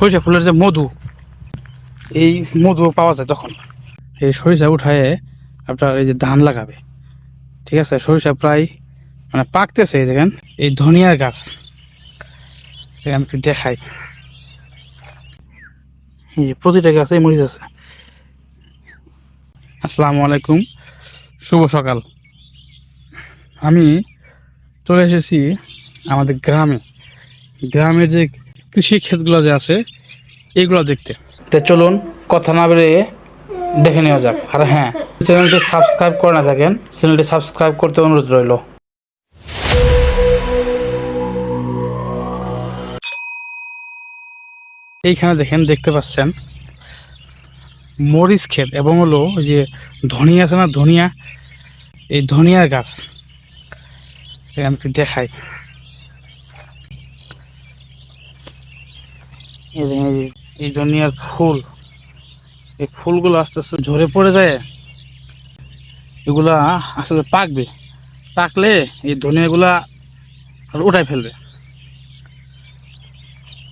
সরিষা ফুলের যে মধু, এই মধু পাওয়া যায় তখন। এই সরিষা উঠায় আপনার এই যে ধান লাগাবে, ঠিক আছে? সরিষা প্রায় মানে পাকতেছে, দেখেন। এই ধনিয়ার গাছ একটু দেখাই। এই যে প্রতিটা গাছে মরিচ আছে। আসসালামু আলাইকুম, শুভ সকাল। আমি চলে এসেছি আমাদের গ্রামে। গ্রামের যে কৃষি ক্ষেতগুলো যে আছে, এগুলো দেখতে। তো চলুন, কথা না বেড়ে দেখে নেওয়া যাক। আর হ্যাঁ চ্যানেলটি সাবস্ক্রাইব করে না থাকেন, চ্যানেলটি সাবস্ক্রাইব করতে অনুরোধ রইল। এইখানে দেখেন, দেখতে পাচ্ছেন, মরিচ ক্ষেত এবং হলো যে ধনিয়া আছে না, ধনিয়া, এই ধনিয়ার গাছ। একটু দেখাই। এই ধনিয়ার ফুল, এই ফুলগুলো আস্তে আস্তে ঝরে পড়ে যায়। এগুলা আস্তে আস্তে পাকবে। পাকলে এই ধনিয়াগুলা আর উঠাই ফেলবে।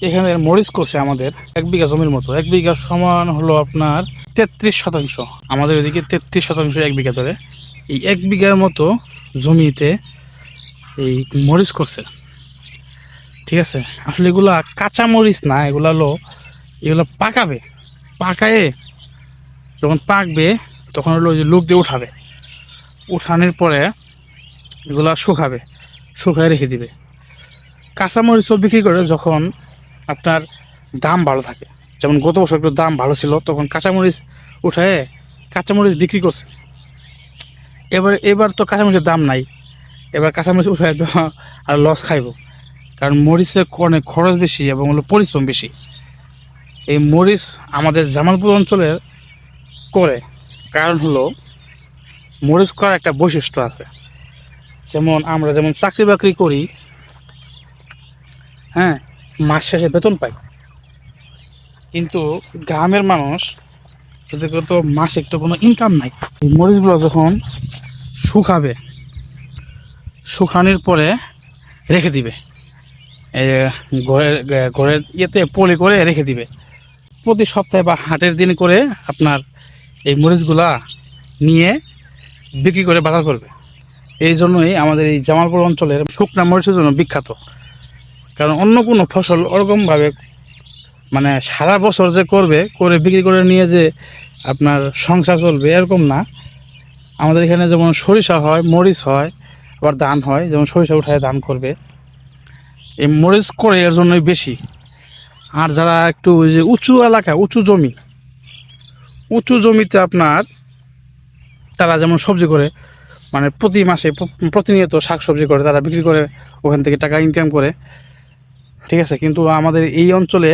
এখানে মরিচ করছে আমাদের এক বিঘা জমির মতো। এক বিঘা সমান হলো আপনার তেত্রিশ শতাংশ। আমাদের এদিকে তেত্রিশ শতাংশ এক বিঘা ধরে। এই এক বিঘার মতো জমিতে এই মরিচ করছে ঠিক আছে? আসলে এগুলা কাঁচা মরিচ না, এগুলা হলো, এগুলো পাকাবে। পাকায়ে যখন পাকবে, তখন হলো যে লোক দিয়ে উঠাবে। উঠানোর পরে এগুলা শুকাবে, শুকায় রেখে দিবে। কাঁচামরিচও বিক্রি করে যখন আপনার দাম ভালো থাকে, যেমন গত বছর একটু দাম ভালো ছিল, তখন কাঁচামরিচ উঠায় কাঁচামরিচ বিক্রি করছে। এবার এবার তো কাঁচামরিচের দাম নাই। এবার কাঁচামরিচ উঠায় তো আর লস খাইব। কারণ মরিচের অনেক খরচ বেশি এবং হলো পরিশ্রম বেশি। এই মরিচ আমাদের জামালপুর অঞ্চলের করে, কারণ হলো মরিচ করার একটা বৈশিষ্ট্য আছে। যেমন আমরা যেমন চাকরি বাকরি করি হ্যাঁ মাস শেষে বেতন পাই। কিন্তু গ্রামের মানুষ এদেরকে তো মাসিক তো কোনো ইনকাম নাই। এই মরিচগুলো যখন শুকাবে, শুকানোর পরে রেখে দিবে। ঘরের ঘরের ইয়েতে পলি করে রেখে দিবে। প্রতি সপ্তাহে বা হাটের দিন করে আপনার এই মরিচগুলা নিয়ে বিক্রি করে বাজার করবে। এই জন্যই আমাদের এই জামালপুর অঞ্চলের শুকনা মরিচের জন্য বিখ্যাত। কারণ অন্য কোনো ফসল ওরকমভাবে মানে সারা বছর যে করবে, করে বিক্রি করে নিয়ে যে আপনার সংসার চলবে, এরকম না। আমাদের এখানে যেমন সরিষা হয়, মরিচ হয়, আবার ধান হয়, যেমন সরিষা উঠায় ধান করবে। এই মরিচ করে এর জন্যই বেশি। আর যারা একটু ওই যে উঁচু এলাকা, উঁচু জমি, উঁচু জমিতে আপনার তারা যেমন সবজি করে মানে প্রতি মাসে প্রতিনিয়ত শাক সবজি করে, তারা বিক্রি করে, ওখান থেকে টাকা ইনকাম করে, ঠিক আছে? কিন্তু আমাদের এই অঞ্চলে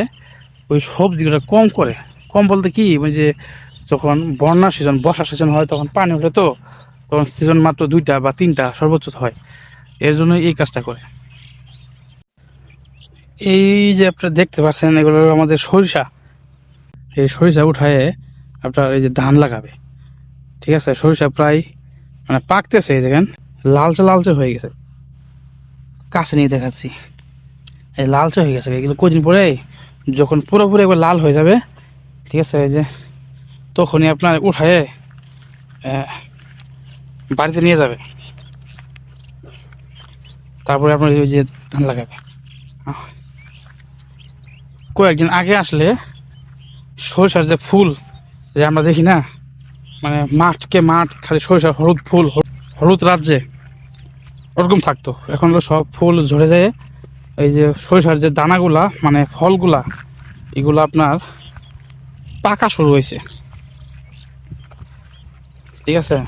ওই সবজিগুলো কম করে। কম বলতে কি? ওই যে যখন বন্যা সিজন বর্ষা সিজন হয়, তখন পানি ওঠে তো, তখন সিজন মাত্র দুইটা বা তিনটা সর্বোচ্চ হয়। এর জন্য এই কাজটা করে। এই যে আপনারা দেখতে পাচ্ছেন, এগুলো আমাদের সরিষা। এই সরিষা উঠায় আপনার এই যে ধান লাগাবে। ঠিক আছে, সরিষা প্রায় মানে পাকতেছে, এই দেখেন, লালচে লালচে হয়ে গেছে। কাছে নিয়ে দেখাচ্ছি। এই লালচে হয়ে গেছে, এগুলো কদিন পরে যখন পুরোপুরি একবার লাল হয়ে যাবে, ঠিক আছে, এই যে তখনই আপনার উঠায় বাড়িতে নিয়ে যাবে। তারপরে আপনার ওই যে ধান লাগাবে। কয়েকদিন আগে আসলে সরিষার যে ফুল যে আমরা দেখি না মানে মাঠকে মাঠ, খালি সরিষার হলুদ ফুল, হল- হলুদ রাজ্যে ওরকম থাকতো। এখন সব ফুল ঝরে যায় এই যে সরিষার যে দানাগুলা মানে ফলগুলা, এগুলো আপনার পাকা শুরু হয়েছে। ঠিক আছে?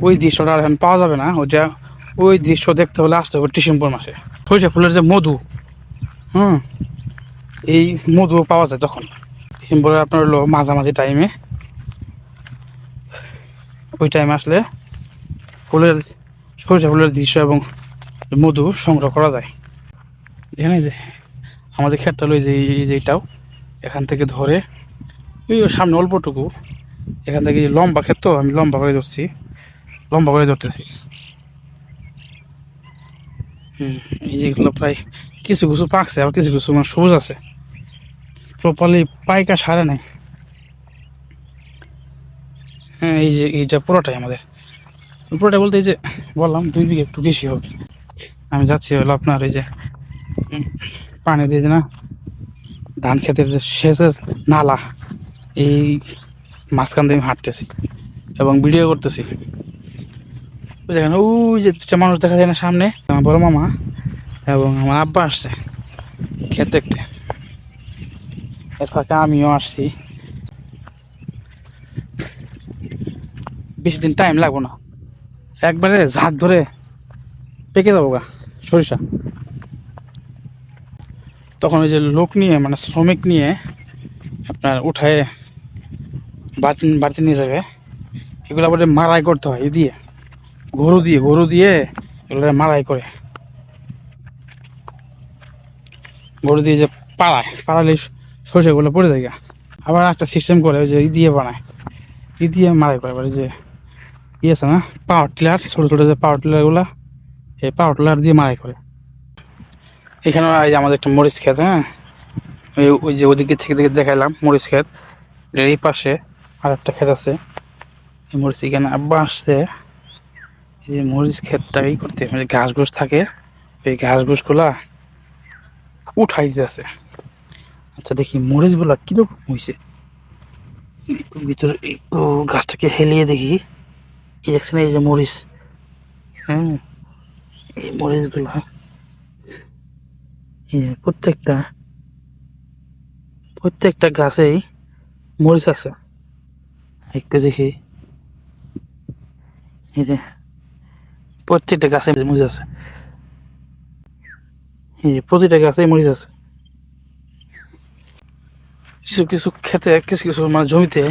ওই দৃশ্যটা আর এখন পাওয়া যাবে না। ওইটা ওই দৃশ্য দেখতে হলে আসতে হবে ডিসেম্বর মাসে। সরিষা ফুলের যে মধু, হুম? এই মধু পাওয়া যায় তখন। ডিসেম্বরে আপনার হলো মাঝামাঝি টাইমে ওই টাইমে আসলে ফুলের, সরিষা ফুলের দৃশ্য এবং মধু সংগ্রহ করা যায়। এখানে যে আমাদের ক্ষেতটা হলো এই যে এই যে এটাও এখান থেকে ধরে ওই সামনে অল্পটুকু। এখান থেকে লম্বা ক্ষেত আমি লম্বা করে ধরছি। লম্বা করে ধরতেছি। হুম এই যেগুলো প্রায় কিছু কিছু পাকছে আর কিছু কিছু মানে সবুজ আছে। প্রপারলি পাইকা সারে নাই। হ্যাঁ এই যে এইটা পুরোটাই আমাদের। পুরোটা বলতে এই যে বললাম, দুই বিঘে একটু বেশি হবে। আমি যাচ্ছি হলো আপনার এই যে পানি দিয়ে যে না, ধান ক্ষেতের যে সেচের নালা, এই মাঝখান দিয়ে আমি হাঁটতেছি এবং ভিডিও করতেছি। দেখেন ওই যে দুটা মানুষ দেখা যায় না সামনে? আমার বড় মামা এবং আমার আব্বা আসছে ক্ষেত দেখতে। এর ফাঁকে আমিও আসছি। বেশি দিন টাইম লাগবো না। একবারে ঝাঁক ধরে পেকে যাব গা, সরিষা। তখন ওই যে লোক নিয়ে মানে শ্রমিক নিয়ে আপনার উঠায় বাড়তি নিয়ে যাবে। এগুলো আবার মারাই করতে হয় দিয়ে। গরু দিয়ে গরু দিয়ে এগুলো মারাই করে। গরু দিয়ে যে পাড়ায় পাড়ালে সরষেগুলো পড়ে যায় আবার একটা সিস্টেম করে ওই যে ই দিয়ে বানায়। ই দিয়ে মারাই করে, এবারে যে ই আছে না পাওয়ার টিলার ছোটো ছোটো যে পাওয়ার টিলারগুলো এই পাওয়ার টিলার দিয়ে মারাই করে। এখানে এই আমাদের একটা মরিচ ক্ষেত হ্যাঁ? ওই ওই যে ওদিকে থেকে দেখে দেখাইলাম মরিচ এর এই পাশে আর একটা ক্ষেত আছে। মরিচ এখানে আব্বা আসছে। যে মরিচ ক্ষেতটা এই করতে মানে ঘাস ঘুষ থাকে, এই ঘাস ঘুষগুলা উঠাই আছে আচ্ছা দেখি, মরিচগুলা কীরকম হয়েছে একটু ভিতরে, একটু গাছটাকে হেলিয়ে দেখি। এই দেখছেন, এই যে মরিচ। হ্যাঁ এই মরিচগুলা প্রত্যেকটা প্রত্যেকটা গাছেই মরিচ আছে। একটু দেখি। এই যে প্রত্যেকটা গাছে মরিচ আছে। প্রতিটা গাছে মরিচ আছে। কিছু কিছু খেতে কিছু কিছু মানে জমিতে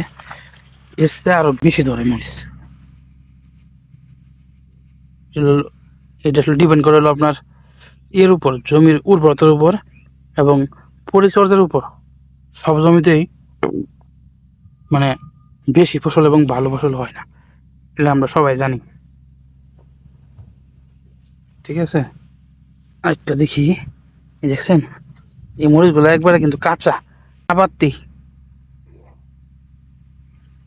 চেয়ে আরও বেশি ধরে মরিচ। এটা ডিপেন্ড করে হলো আপনার এর উপর, জমির উর্বরতার উপর এবং পরিচর্যার উপর। সব জমিতেই মানে বেশি ফসল এবং ভালো ফসল হয় না, এটা আমরা সবাই জানি। ঠিক আছে? আরেকটা দেখি। এই দেখছেন? এই মরিচগুলো একবারে কিন্তু কাঁচা আবাত্তি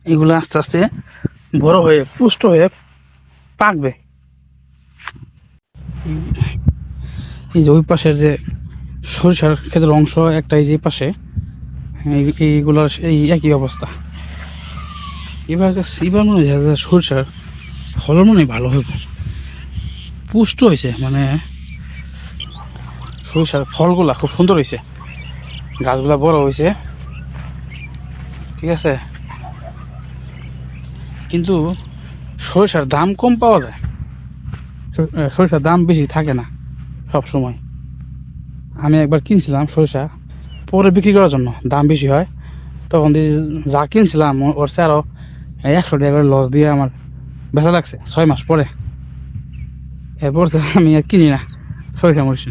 এগুলো আস্তে আস্তে বড় হয়ে, পুষ্ট হয়ে পাকবে। এই যে ওই পাশের যে সরিষার ক্ষেতের অংশ একটা এই যে পাশে, এই- এইগুলোর এই একই অবস্থা। এবার এবার মনে হয় সরিষার ফলন মনে ভালো হইব। পুষ্ট হয়েছে মানে সরিষার ফলগুলা খুব সুন্দর হয়েছে গাছগুলা বড় হয়েছে ঠিক আছে? কিন্তু সরিষার দাম কম পাওয়া যায়। সরিষার দাম বেশি থাকে না সব সময় আমি একবার কিনছিলাম সরিষা, পরে বিক্রি করার জন্য দাম বেশি হয়। তখন যা কিনছিলাম, ওর চেয়ে আরও একশো টাকা লস দিয়ে আমার বেচা লাগছে, ছয় মাস পরে। এরপর আমি আর কিনি না। সরিষা মরিষা